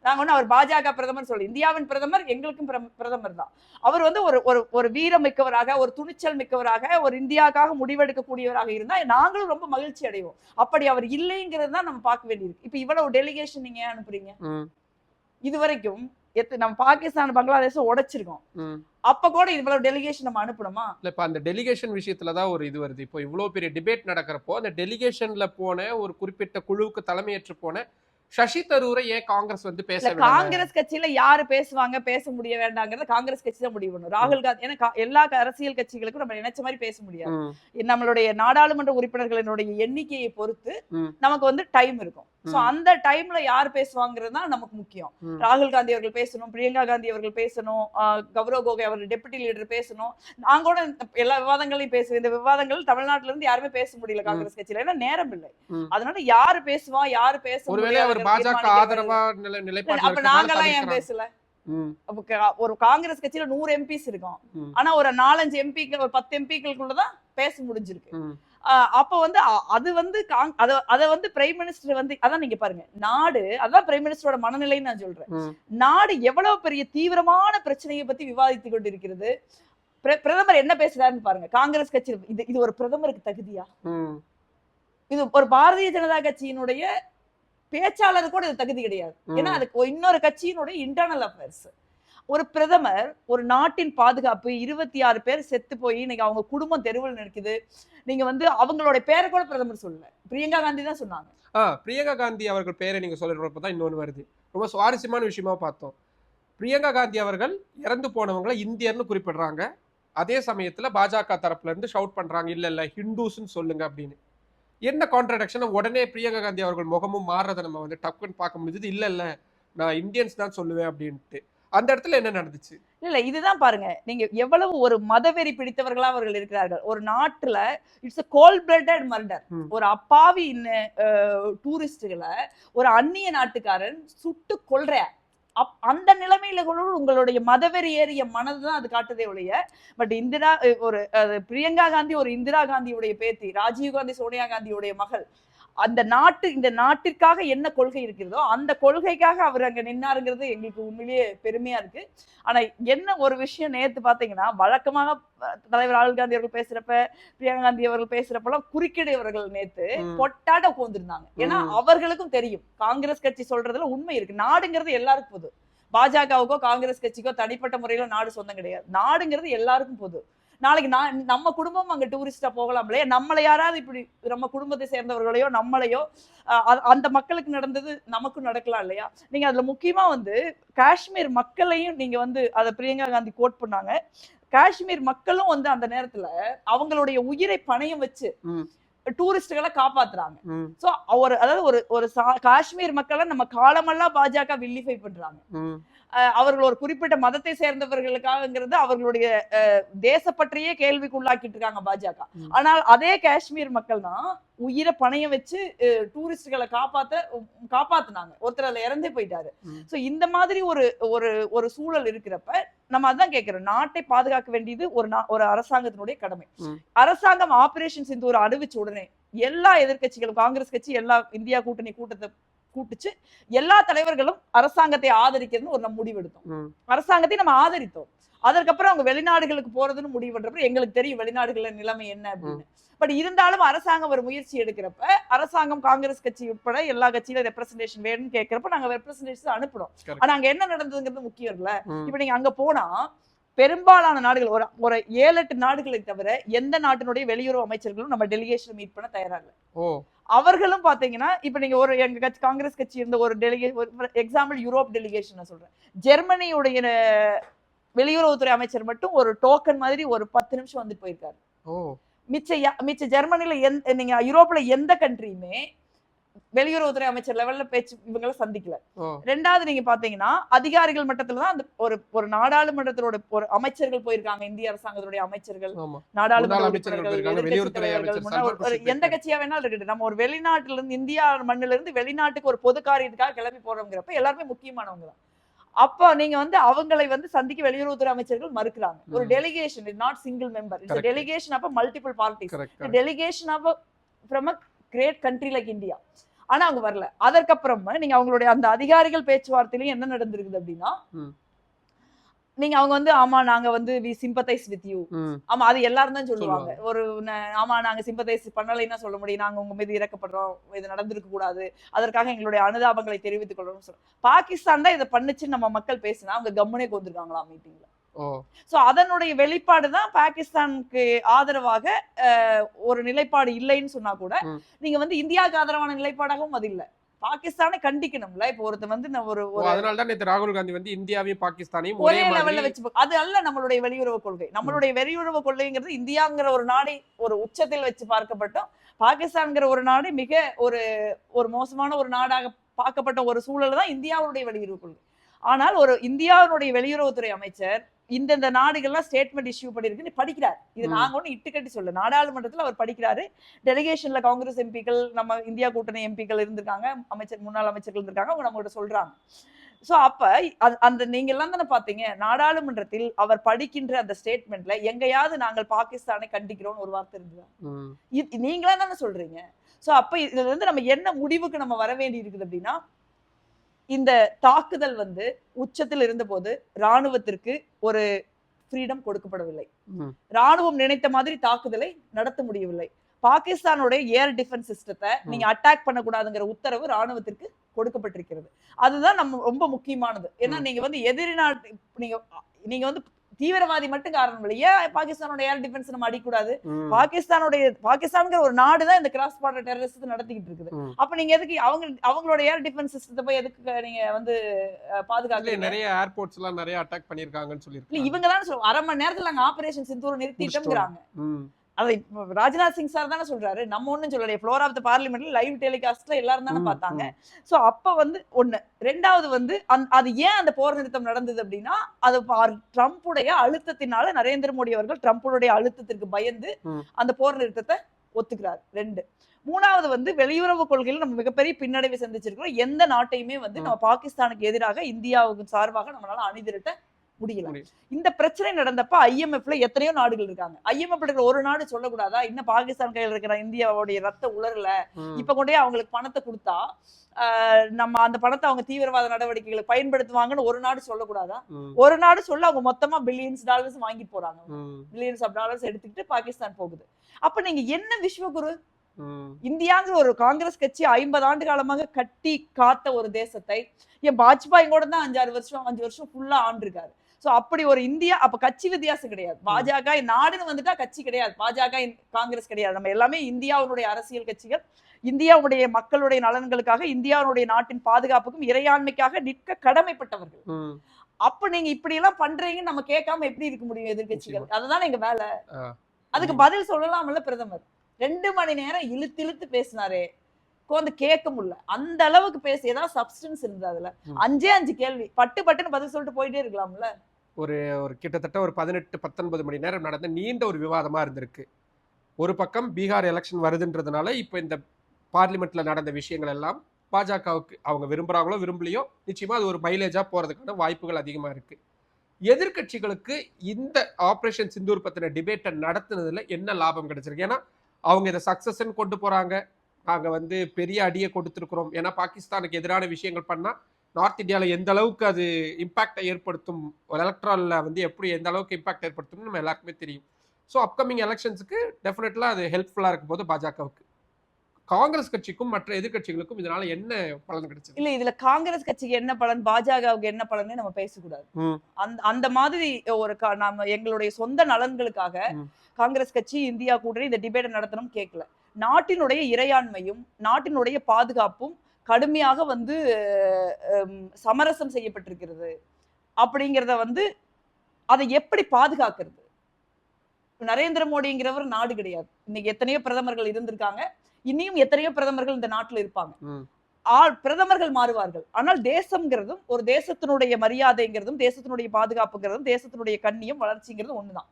நாங்க ஒண்ணு அவர் பாஜக பிரதமர் சொல்லி இந்தியாவின் பிரதமர் எங்களுக்கும் பிரதமர் தான். அவர் வந்து ஒரு ஒரு ஒரு வீரம் மிக்கவராக ஒரு துணிச்சல் மிக்கவராக ஒரு இந்தியாவுக்காக முடிவெடுக்கக்கூடியவராக இருந்தா நாங்களும் ரொம்ப மகிழ்ச்சி அடைவோம். அப்படி அவர் இல்லைங்கிறது தான் நம்ம பார்க்க வேண்டியிருக்கு. இப்ப இவ்வளவு டெலிகேஷன் நீங்க அனுப்புறீங்க? ம். இது வரைக்கும் எத்து நம்ம பாகிஸ்தான் பங்களாதேஷ உடைச்சிருக்கோம். அப்ப கூட இவ்வளவு டெலிகேஷன் நம்ம அனுப்பணுமா இல்ல இப்ப அந்த டெலிகேஷன் விஷயத்துல தான் ஒரு இது வருது இப்போ இவ்வளவு பெரிய டிபேட் நடக்கிறப்போ அந்த டெலிகேஷன்ல போன ஒரு குறிப்பிட்ட குழுவுக்கு தலைமையேற்று போன சசி தரூரை ஏன் காங்கிரஸ் வந்து பேச? காங்கிரஸ் கட்சியில யாரு பேசுவாங்க பேச முடிய வேண்டாங்கிறத காங்கிரஸ் கட்சி தான் முடிவு பண்ணும் ராகுல் காந்தி ஏன்னா எல்லா அரசியல் கட்சிகளுக்கும் நம்ம நினைச்ச மாதிரி பேச முடியாது. நம்மளுடைய நாடாளுமன்ற உறுப்பினர்களினுடைய எண்ணிக்கையை பொறுத்து. நமக்கு வந்து டைம் இருக்கும் சோ. அந்த டைம்ல யார் பேசுவாங்கிறது தான் நமக்கு முக்கியம். ராகுல் காந்தி அவர்கள் பேசணும் பிரியங்கா காந்தி அவர்கள் பேசணும் கௌரவ் கோகோய் அவர்கள் டெபுட்டி லீடர் பேசணும். நான் கூட எல்லா விவாதங்களையும் பேசுவேன். இந்த விவாதங்கள் தமிழ்நாட்டுல இருந்து யாருமே பேச முடியல காங்கிரஸ் கட்சியில. ஏன்னா நேரம் இல்லை. அதனால யாரு பேசுவா யாரு பேச அவர் அப்ப நாங்கெல்லாம் ஏன் பேசல? ஒரு காங்கிரஸ் கட்சியில நூறு எம்பிஸ் இருக்கும். ஆனா ஒரு நாலஞ்சு எம்பிக்கள் ஒரு பத்து எம்பிக்களுக்குள்ளதான் பேச முடிஞ்சிருக்கு. அப்ப வந்து அது வந்து அத அத வந்து பிரைம் மினிஸ்டர் வந்து அதான் நீங்க பாருங்க நாடு அதான் பிரைம் மினிஸ்டரோட மனநிலைன்னு நான் சொல்றேன். நாடு எவ்வளவு பெரிய தீவிரமான பிரச்சனையை பத்தி விவாதித்துக் கொண்டிருக்கிறது? பிர- பிரதமர் என்ன பேசுறாருன்னு பாருங்க காங்கிரஸ் கட்சி இது இது ஒரு பிரதமருக்கு தகுதியா? இது ஒரு பாரதிய ஜனதா கட்சியினுடைய பேச்சாளர் கூட இது தகுதி கிடையாது. ஏன்னா. அதுக்கு இன்னொரு கட்சியினுடைய இன்டர்னல் அஃபேர்ஸ் ஒரு பிரதமர் ஒரு நாட்டின் பாதுகாப்பு இருபத்தி ஆறு பேர் செத்து போய் இன்னைக்கு அவங்க குடும்பம் தெருவில் நிற்குது. நீங்க வந்து அவங்களோட பேரை கூட பிரதமர் சொல்லல. பிரியங்கா காந்தி தான் சொன்னாங்க. ஆ பிரியங்கா காந்தி அவர்கள் பேரை நீங்க சொல்றப்ப தான் இன்னொன்று வருது. ரொம்ப சுவாரஸ்யமான விஷயமா பார்த்தோம். பிரியங்கா காந்தி அவர்கள் இறந்து போனவங்களை இந்தியர்னு குறிப்பிடுறாங்க. அதே சமயத்துல பாஜக தரப்புல இருந்து ஷவுட் பண்றாங்க இல்ல இல்ல ஹிந்துஸ்ன்னு சொல்லுங்க அப்படின்னு. என்ன கான்ட்ரடக்ஷன் உடனே பிரியங்கா காந்தி அவர்கள் முகமும் மாறுறதை நம்ம வந்து டக்குன்னு பார்க்க முடிஞ்சது. இல்லை இல்லை நான் இந்தியன்ஸ் தான் சொல்லுவேன் அப்படின்ட்டு. அந்த இடத்துல என்ன நடந்துச்சு? இல்ல இதுதான் பாருங்க. நீங்க எவ்வளவு ஒரு மதவெறி பிடித்தவர்களா அவர்கள் இருக்கிறார்கள். ஒரு நாட்டுல இட்ஸ் கோல் பிளட்டட் மர்டர். ஒரு அப்பாவி டூரிஸ்டுகளை ஒரு அந்நிய நாட்டுக்காரன் சுட்டு கொல்ற. அப் அந்த நிலைமையில கூட உங்களுடைய மதவெறி ஏறிய மனது தான் அது காட்டுதே ஒழிய பட் இந்திரா ஒரு பிரியங்கா காந்தி ஒரு இந்திரா காந்தியுடைய பேத்தி ராஜீவ் காந்தி சோனியா காந்தியுடைய மகள் அந்த நாட்டு இந்த நாட்டிற்காக என்ன கொள்கை இருக்கிறதோ அந்த கொள்கைக்காக அவர் அங்க நின்னாருங்கிறது எங்களுக்கு உண்மையிலேயே பெருமையா இருக்கு. ஆனா என்ன ஒரு விஷயம் நேத்து பாத்தீங்கன்னா வழக்கமாக தலைவர் ராகுல் காந்தி அவர்கள் பேசுறப்ப பிரியங்கா காந்தி அவர்கள் பேசுறப்பெல்லாம் குறுக்கிடையவர்கள் நேத்து. பொட்டாட உட்கார்ந்திருந்தாங்க. ஏன்னா. அவர்களுக்கும் தெரியும். காங்கிரஸ் கட்சி சொல்றதுல உண்மை இருக்கு. நாடுங்கிறது எல்லாருக்கும் பொது பாஜகவுக்கோ காங்கிரஸ் கட்சிக்கோ தனிப்பட்ட முறையில நாடு சொந்தம் கிடையாது. நாடுங்கிறது எல்லாருக்கும் பொது நாளைக்கு நான் நம்ம குடும்பம் அங்க டூரிஸ்டா போகலாம் இல்லையா நம்மளை யாராவது இப்படி நம்ம குடும்பத்தை சேர்ந்தவர்களையோ நம்மளையோ அந்த மக்களுக்கு நடந்தது நமக்கும் நடக்கலாம் இல்லையா? நீங்க அதுல முக்கியமா வந்து காஷ்மீர் மக்களையும் நீங்க வந்து அதை பிரியங்கா காந்தி கோட் பண்ணாங்க. காஷ்மீர் மக்களும் வந்து அந்த நேரத்துல அவங்களுடைய உயிரை பணயம் வச்சு. டூரிஸ்டுகளை காப்பாத்துறாங்க. சோ ஒரு அதாவது ஒரு ஒரு காஷ்மீர் மக்களை நம்ம காலமெல்லாம் பாஜக வில்லிஃபை பண்றாங்க. அவர்கள் ஒரு குறிப்பிட்ட மதத்தை சேர்ந்தவர்களுக்காகங்கிறது அவர்களுடைய அஹ், தேசப்பற்றியே கேள்விக்குள்ளாக்கிட்டு இருக்காங்க பாஜக. ஆனால் அதே காஷ்மீர் மக்கள் தான் உயிரை பணையம் வச்சு டூரிஸ்டுகளை காப்பாத்த காப்பாத்துனாங்க ஒருத்தர் அதுல இறந்தே போயிட்டாரு. சோ இந்த மாதிரி ஒரு ஒரு ஒரு சூழல் இருக்கிறப்ப நம்ம அதான் கேட்கிறோம் நாட்டை பாதுகாக்க வேண்டியது ஒரு ஒரு அரசாங்கத்தினுடைய கடமை. அரசாங்கம் ஆபரேஷன் சிந்தூர் அறிவிச்ச உடனே எல்லா எதிர்க்கட்சிகளும் காங்கிரஸ் கட்சி எல்லா இந்தியா கூட்டணி கூட்டத்தை கூட்டுச்சு. எல்லா தலைவர்களும் அரசாங்கத்தை ஆதரிக்கிறதுன்னு ஒரு நம்ம முடிவெடுத்தோம். அரசாங்கத்தை நம்ம ஆதரித்தோம். அதற்கப்புறம் அவங்க வெளிநாடுகளுக்கு போறதுன்னு முடிவு பண்றப்ப எங்களுக்கு தெரியும் வெளிநாடுகள நிலைமை என்ன அப்படின்னு. பட் இருந்தாலும் அரசாங்கம் ஒரு முயற்சி எடுக்கிறப்ப அரசாங்கம் காங்கிரஸ் கட்சி உட்பட எல்லா கட்சியிலும் ரெப்ரசன்டேஷன் வேணும்னு கேட்கிறப்ப நாங்க ரெப்ரசன்டேஷன் அனுப்புறோம். ஆனா அங்க என்ன நடந்ததுங்கிறது முக்கியம் இல்ல. இப்ப நீங்க அங்க போனா பெரும்பாலான நாடுகள் ஒரு ஒரு ஏழு எட்டு நாடுகளை தவிர எந்த நாட்டினுடைய வெளியுறவு அமைச்சர்களும் நம்ம டெலிகேஷன் மீட் பண்ண தயாரா இல்ல ஓ. அவர்களும் பாத்தீங்கன்னா இப்ப நீங்க ஒரு எங்க கட்சி காங்கிரஸ் கட்சி இருந்த ஒரு டெலிகே எக்ஸாம்பிள் யூரோப் டெலிகேஷன் நான் சொல்றேன். ஜெர்மனியுடைய வெளியுறவுத்துறை அமைச்சர் மட்டும் ஒரு டோக்கன் மாதிரி ஒரு பத்து நிமிஷம் வந்து போயிருக்காரு. மிச்ச மிச்ச ஜெர்மனில எந்த நீங்க யூரோப்ல எந்த கண்ட்ரியுமே வெளியுறவுத்துறை அமைச்சர் லெவல்ல பேச்சு இவங்களை சந்திக்கல. ரெண்டாவது நீங்க பாத்தீங்கன்னா அதிகாரிகள் மட்டத்துல தான் அந்த ஒரு ஒரு நாடாளுமன்றத்தோட ஒரு அமைச்சர்கள் போயிருக்காங்க இந்திய அரசாங்கத்துடைய அமைச்சர்கள் நாடாளுமன்ற எந்த கட்சியா வேணாலும் இருக்கட்டும். நம்ம ஒரு வெளிநாட்டுல இருந்து இந்தியா மண்ணுல இருந்து வெளிநாட்டுக்கு ஒரு பொது காரியத்துக்காக கிளம்பி போறோங்கிறப்ப எல்லாருமே முக்கியமானவங்க தான். அப்போ நீங்க வந்து அவங்களை வந்து சந்திக்க வெளியுறவுத்துறை அமைச்சர்கள் மறுக்கிறாங்க. ஒரு. Delegation not single member it's. Delegation of multiple parties delegation of from a great country like India ஆனா அவங்க வரல. அதற்கப்புறம் நீங்க அவங்களுடைய அந்த அதிகாரிகள் பேச்சுவார்த்தையிலும் என்ன நடந்திருக்குது அப்படின்னா. நீங்க அவங்க வந்து ஆமா நாங்க வந்து வி சிம்பத்தைஸ் வித் யூ ஆமா அது எல்லாரும் தான் சொல்லுவாங்க. ஒரு ஆமா நாங்க சிம்பத்தைஸ் பண்ணலைன்னா சொல்ல முடியும். நாங்க உங்க மீது இறக்கப்படுறோம். இது நடந்திருக்க கூடாது. அதற்காக எங்களுடைய அனுதாபங்களை தெரிவித்துக் கொள்றோம் சொல்றோம் பாகிஸ்தான் தான் இதை பண்ணுச்சுன்னு நம்ம மக்கள் பேசினா அவங்க கம்முனே கொண்டிருக்காங்களா மீட்டிங்ல சோ அதனுடைய வெளிப்பாடு தான் பாகிஸ்தானுக்கு ஆதரவாக ஒரு நிலைப்பாடு இல்லைன்னு சொன்னா கூட. நீங்க வந்து இந்தியாவுக்கு ஆதரவான நிலைப்பாடாகவும் அது இல்ல. பாகிஸ்தானை கண்டிக்கணும்ல. இப்போ ஒருத்தன் வந்து ஒரு அதனால தான் நேற்று ராகுல் காந்தி வந்து இந்தியாவையும் பாகிஸ்தானையும் ஒரே லெவல்ல வச்சு அது அல்ல நம்மளுடைய வெளியுறவு கொள்கை. நம்மளுடைய வெளியுறவு கொள்கைங்கிறது இந்தியாங்கிற ஒரு நாடை ஒரு உச்சத்தில் வச்சு பார்க்கப்பட்டோம். பாகிஸ்தான்ங்கிற ஒரு நாடு மிக ஒரு ஒரு மோசமான ஒரு நாடாக பார்க்கப்பட்ட ஒரு சூழல் தான் இந்தியாவுடைய வெளியுறவு கொள்கை. ஆனால் ஒரு இந்தியாவுடைய வெளியுறவுத்துறை அமைச்சர் இந்தந்த நாடுகள்லாம் ஸ்டேட்மெண்ட் இஷ்யூ பண்ணிருக்கு படிக்கிறார். இது. நாங்க ஒண்ணு இட்டுக்கட்டி சொல்ல நாடாளுமன்றத்துல அவர் படிக்கிறாரு. டெலிகேஷன்ல காங்கிரஸ் எம்பிக்கள் நம்ம இந்தியா கூட்டணி எம்பிக்கள் இருந்திருக்காங்க. அமைச்சர் முன்னாள் அமைச்சர்கள் இருந்திருக்காங்க. அவங்க நம்மகிட்ட சொல்றாங்க. சோ அப்ப அது- அந்த நீங்க எல்லாம் தானே பாத்தீங்க நாடாளுமன்றத்தில் அவர் படிக்கின்ற அந்த ஸ்டேட்மெண்ட்ல எங்கேயாவது நாங்கள் பாகிஸ்தானை கண்டிக்கிறோம்னு ஒரு வார்த்தை இருந்ததா? நீங்களா தானே சொல்றீங்க. சோ அப்ப இதுல இருந்து நம்ம என்ன முடிவுக்கு நம்ம வர வேண்டி இருக்குது அப்படின்னா இந்த தாக்குதல் வந்து உச்சத்தில் இருந்தபோது ராணுவத்திற்கு ஒரு ஃப்ரீடம் கொடுக்கப்படவில்லை. ராணுவம் நினைத்த மாதிரி தாக்குதலை நடத்த முடியவில்லை. பாகிஸ்தானுடைய ஏர் டிஃபென்ஸ் சிஸ்டத்தை நீங்க அட்டாக் பண்ணக்கூடாதுங்கிற உத்தரவு ராணுவத்திற்கு கொடுக்கப்பட்டிருக்கிறது. அதுதான் நம்ம ரொம்ப முக்கியமானது. ஏன்னா. நீங்க வந்து எதிரி நாட்டு நீங்க நீங்க வந்து தீவிரவாதி மட்டும் காரணம் இல்லை. ஏன் பாகிஸ்தானோட ஏர் டிஃபென்ஸ் நம்ம அடிக்கூடாது. பாகிஸ்தானுடைய பாகிஸ்தான்ங்கிற ஒரு நாடு தான் இந்த கிராஸ் பார்டர் டெரரிஸ்ட் நடத்திக்கிட்டு இருக்குது. அப்ப நீங்க எதுக்கு அவங்க அவங்களோட ஏர் டிஃபென்ஸ் சிஸ்டத்தை போய் எதுக்கு நீங்க வந்து பாதுகாக்கிறீங்க? நிறைய ஏர்போர்ட்ஸ் எல்லாம் நிறைய அட்டாக் பண்ணிருக்காங்கன்னு இல்ல சொல்லியிருக்காங்க இவங்க தான் அரை மணி நேரத்துல நாங்க ஆபரேஷன் சிந்தூர் நிறுத்திட்டோம்ங்கிறாங்க. அதை ராஜ்நாத் சிங் சார் தானே சொல்றாரு. நம்ம ஒண்ணும் சொல்லலையே. ஃப்ளோர் ஆஃப் த பார்லிமெண்ட்ல லைவ் டெலிகாஸ்ட்ல எல்லாரும் தானே பார்த்தாங்க. சோ அப்ப வந்து ஒண்ணு. ரெண்டாவது வந்து அந்த- அது ஏன் அந்த போர் நிறுத்தம் நடந்தது அப்படின்னா அது ட்ரம்ப்புடைய அழுத்தத்தினால நரேந்திர மோடி அவர்கள் ட்ரம்ப்புடைய அழுத்தத்திற்கு பயந்து. அந்த போர் நிறுத்தத்தை ஒத்துக்கிறார். ரெண்டு. மூணாவது வந்து வெளியுறவு கொள்கையில் நம்ம மிகப்பெரிய பின்னடைவை சந்திச்சிருக்கிறோம். எந்த நாட்டையுமே வந்து. நம்ம பாகிஸ்தானுக்கு எதிராக இந்தியாவுக்கு சார்பாக நம்மளால அணிதிரட்ட முடியல. இந்த பிரச்சனை நடந்தப்ப ஐஎம்எஃப்ல எத்தனையோ நாடுகள் இருக்காங்க ஐஎம்எஃப் இருக்கிற ஒரு நாடு சொல்லக்கூடாதா இன்னும் பாகிஸ்தான் கையில் இருக்கிற இந்தியாவுடைய ரத்த உலரல. இப்ப கொண்டே அவங்களுக்கு பணத்தை கொடுத்தா நம்ம அந்த பணத்தை அவங்க தீவிரவாத நடவடிக்கைகளுக்கு பயன்படுத்துவாங்கன்னு ஒரு நாடு சொல்லக்கூடாதா. ஒரு நாடு சொல்ல அவங்க மொத்தமா பில்லியன்ஸ் டாலர்ஸ் வாங்கிட்டு போறாங்க. பில்லியன்ஸ் ஆஃப் டாலர்ஸ் எடுத்துக்கிட்டு பாகிஸ்தான் போகுது அப்ப நீங்க என்ன விஸ்வகுரு. இந்தியாங்கிற ஒரு காங்கிரஸ் கட்சி ஐம்பது ஆண்டு காலமாக கட்டி காத்த ஒரு தேசத்தை என் வாஜ்பாய் கூட தான் அஞ்சாறு வருஷம் அஞ்சு வருஷம் ஃபுல்லா ஆண்டிருக்காரு சோ அப்படி ஒரு இந்தியா அப்ப கட்சி வித்தியாசம் கிடையாது. பாஜக நாடுன்னு வந்துட்டா கட்சி கிடையாது. பாஜக காங்கிரஸ் கிடையாது. நம்ம எல்லாமே இந்தியாவுடைய அரசியல் கட்சிகள். இந்தியாவுடைய மக்களுடைய நலன்களுக்காக இந்தியாவுடைய நாட்டின் பாதுகாப்புக்கும் இறையாண்மைக்காக நிற்க கடமைப்பட்டவர்கள். அப்ப நீங்க இப்படி எல்லாம் பண்றீங்கன்னு நம்ம கேட்காம எப்படி இருக்க முடியும் எதிர்க்கட்சிகள் அதுதான் எங்க வேலை. அதுக்கு. பதில் சொல்லலாம்ல பிரதமர். ரெண்டு மணி நேரம் இழுத்து இழுத்து பேசினாரே. உட்காந்து கேட்க முடியல. அந்த அளவுக்கு பேசி ஏதாவது சப்ஸ்டன்ஸ் இருந்தது அதுல. அஞ்சே அஞ்சு கேள்வி. பட்டு பட்டுன்னு பதில் சொல்லிட்டு போயிட்டே இருக்கலாம்ல. ஒரு ஒரு கிட்டத்தட்ட ஒரு பதினெட்டு பத்தொன்பது மணி நேரம் நடந்த நீண்ட ஒரு விவாதமாக இருந்திருக்கு. ஒரு பக்கம் பீகார் எலெக்ஷன் வருதுன்றதுனால இப்போ இந்த பார்லிமெண்ட்டில் நடந்த விஷயங்கள் எல்லாம் பாஜகவுக்கு அவங்க விரும்புகிறாங்களோ விரும்பலையோ நிச்சயமாக அது ஒரு மைலேஜாக போகிறதுக்கான வாய்ப்புகள் அதிகமாக இருக்குது எதிர்க்கட்சிகளுக்கு இந்த ஆப்ரேஷன் சிந்தூர் பற்றின டிபேட்டை நடத்துனதில் என்ன லாபம் கிடைச்சிருக்கு? ஏன்னா அவங்க இதை சக்ஸஸ்ன்னு கொண்டு போகிறாங்க நாங்கள் வந்து பெரிய அடியை கொடுத்துருக்குறோம். ஏன்னா பாகிஸ்தானுக்கு எதிரான விஷயங்கள் பண்ணால் நார்த் இந்தியாவில் எந்த அளவுக்கு அது இம்பாக்டை ஏற்படுத்தும்? ஒரு எலக்ட்ராலில் வந்து எப்படி எந்த அளவுக்கு இம்பாக்ட் ஏற்படுத்தும்னு நம்ம எல்லாருக்குமே தெரியும். ஸோ அப்கமிங் எலெக்ஷன்ஸுக்கு டெஃபினெட்லாக அது ஹெல்ப்ஃபுல்லாக இருக்கும் போது பாஜகவுக்கு. காங்கிரஸ் கட்சிக்கும் மற்ற எதிர்க்கட்சிகளுக்கும் இதனால என்ன பலன் கிடைச்சது? இல்ல இதுல காங்கிரஸ் கட்சிக்கு என்ன பலன் பாஜகவுக்கு என்ன பலன்னு நம்ம பேசக்கூடாது. அந்த அந்த மாதிரி ஒரு நாம எங்களுடைய சொந்த நலன்களுக்காக. காங்கிரஸ் கட்சி இந்தியா கூட்டணி இந்த டிபேட்டை நடத்தணும் கேட்கல நாட்டினுடைய இறையாண்மையும் நாட்டினுடைய பாதுகாப்பும் கடுமையாக வந்து சமரசம் செய்யப்பட்டிருக்கிறது. அப்படிங்கிறத வந்து அதை எப்படி பாதுகாக்கிறது? நரேந்திர மோடிங்கிறவர் நாடு கிடையாது. இன்னைக்கு எத்தனையோ பிரதமர்கள் இருந்திருக்காங்க. இனியும் எத்தனையோ பிரதமர்கள் இந்த நாட்டுல இருப்பாங்க. பிரதமர்கள் மாறுவார்கள். ஆனால் தேசம்ங்கிறதும் ஒரு தேசத்தினுடைய மரியாதைங்கிறதும் தேசத்தினுடைய பாதுகாப்புங்கிறதும் தேசத்தினுடைய கண்ணியம் வளர்ச்சிங்கிறதும் ஒண்ணுதான்.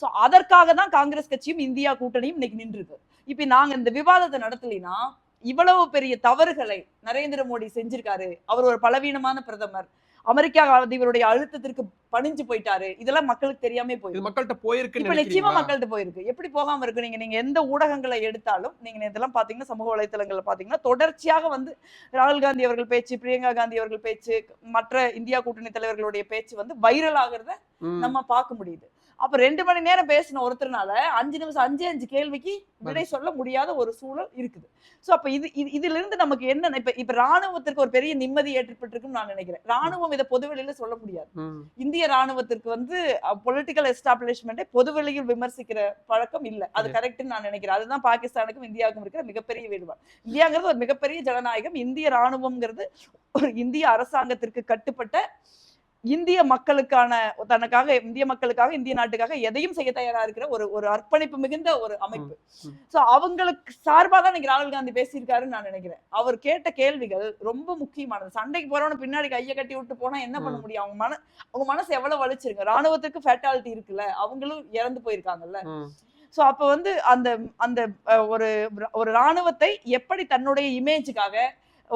சோ அதற்காக தான் காங்கிரஸ் கட்சியும் இந்தியா கூட்டணியும் இன்னைக்கு நின்றுருக்கு இப்ப நாங்க இந்த விவாதத்தை நடத்தலைன்னா இவ்வளவு பெரிய தவறுகளை நரேந்திர மோடி செஞ்சிருக்காரு. அவர் ஒரு பலவீனமான பிரதமர். அமெரிக்கா அதிபருடைய அழுத்தத்திற்கு பணிஞ்சு போயிட்டாரு. இதெல்லாம் மக்களுக்கு தெரியாம போயிருக்கு. மக்கள்கிட்ட போயிருக்குன்னு இப்ப நிச்சயமா? மக்கள்கிட்ட போயிருக்கு. எப்படி போகாம இருக்கு? நீங்க நீங்க எந்த ஊடகங்களை எடுத்தாலும் நீங்க இதெல்லாம் பாத்தீங்கன்னா சமூக வலைத்தளங்கள்ல பாத்தீங்கன்னா தொடர்ச்சியாக வந்து ராகுல் காந்தி அவர்கள் பேச்சு பிரியங்கா காந்தி அவர்கள் பேச்சு மற்ற இந்தியா கூட்டணி தலைவர்களுடைய பேச்சு வந்து வைரல் ஆகுறத. நம்ம பார்க்க முடியுது. அப்ப ரெண்டு மணி நேரம் பேசின ஒருத்தர்னால அஞ்சு நிமிஷம் அஞ்சு அஞ்சு கேள்விக்கு விடை சொல்ல முடியாத ஒரு சூழல் இருக்குது. சோ அப்ப இது இது- இதுல இருந்து நமக்கு என்ன இப்ப இப்ப ராணுவத்திற்கு ஒரு பெரிய நிம்மதி ஏற்பட்டிருக்குன்னு நான் நினைக்கிறேன். ராணுவம் இதை பொதுவெளியில சொல்ல முடியாது. இந்திய ராணுவத்திற்கு வந்து பொலிட்டிக்கல் எஸ்டாப்ளிஷ்மெண்ட்டை பொதுவெளியில் விமர்சிக்கிற பழக்கம் இல்ல. அது. கரெக்ட்னு நான் நினைக்கிறேன். அதுதான் பாகிஸ்தானுக்கும் இந்தியாவுக்கும் இருக்கிற மிகப்பெரிய வேறுபாடு. இந்தியாங்கிறது ஒரு மிகப்பெரிய ஜனநாயகம். இந்திய ராணுவம்ங்கிறது ஒரு இந்திய அரசாங்கத்திற்கு கட்டுப்பட்ட இந்திய மக்களுக்கான தனக்காக இந்திய மக்களுக்காக இந்திய நாட்டுக்காக எதையும் செய்ய தயாரா இருக்கிற ஒரு ஒரு அர்ப்பணிப்பு மிகுந்த ஒரு அமைப்பு. சோ அவங்களுக்கு சார்பா தான் இன்னைக்கு ராகுல் காந்தி பேசியிருக்காருன்னு நான் நினைக்கிறேன். அவர் கேட்ட கேள்விகள் ரொம்ப முக்கியமானது. சண்டைக்கு போறவன பின்னாடி கையை கட்டி விட்டு போனா என்ன பண்ண. முடியும்? அவங்க மன அவங்க மனசு எவ்வளவு வலிச்சிருக்கு ராணுவத்துக்கு ஃபேட்டாலிட்டி இருக்குல்ல. அவங்களும் இறந்து போயிருக்காங்கல்ல. சோ அப்ப வந்து அந்த அந்த ஒரு ஒரு ராணுவத்தை எப்படி தன்னுடைய இமேஜுக்காக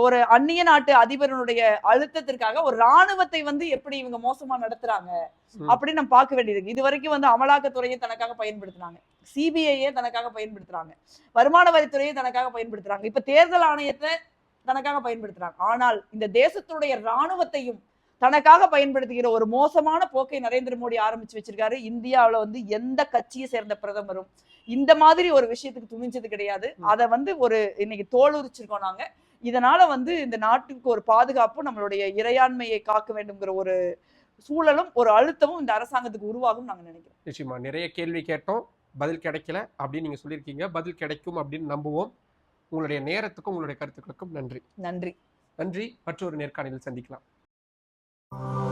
ஒரு அந்நிய நாட்டு அதிபரனுடைய அழுத்தத்திற்காக ஒரு ராணுவத்தை வந்து எப்படி இவங்க மோசமா நடத்துறாங்க. அப்படின்னு நம்ம பார்க்க வேண்டியிருக்கு இது வரைக்கும் வந்து அமலாக்கத்துறையை தனக்காக பயன்படுத்துனாங்க. சிபிஐயே தனக்காக பயன்படுத்துறாங்க. வருமான வரித்துறையை தனக்காக பயன்படுத்துறாங்க. இப்ப தேர்தல் ஆணையத்தை தனக்காக பயன்படுத்துறாங்க. ஆனால் இந்த தேசத்துடைய ராணுவத்தையும் தனக்காக பயன்படுத்துகிற ஒரு மோசமான போக்கை நரேந்திர மோடி ஆரம்பிச்சு வச்சிருக்காரு. இந்தியாவுல வந்து எந்த கட்சியை சேர்ந்த பிரதமரும் இந்த மாதிரி ஒரு விஷயத்துக்கு துணிஞ்சது கிடையாது. அதை வந்து ஒரு இன்னைக்கு தோலுரிச்சிருக்கோம் நாங்க. இதனால வந்து இந்த நாட்டுக்கு ஒரு பாதுகாப்பும் நம்மளுடைய இறையாண்மையை காக்க வேண்டும்ங்கிற ஒரு சூழலும் ஒரு அழுத்தமும் இந்த அரசாங்கத்துக்கு உருவாகும் நாங்க நினைக்கிறோம். நிச்சயமா. நிறைய கேள்வி கேட்டோம். பதில் கிடைக்கல அப்படின்னு நீங்க சொல்லியிருக்கீங்க. பதில் கிடைக்கும் அப்படின்னு நம்புவோம். உங்களுடைய நேரத்துக்கும் உங்களுடைய கருத்துக்களுக்கும் நன்றி. நன்றி. நன்றி. மற்றொரு நேர்காணலில் சந்திக்கலாம்.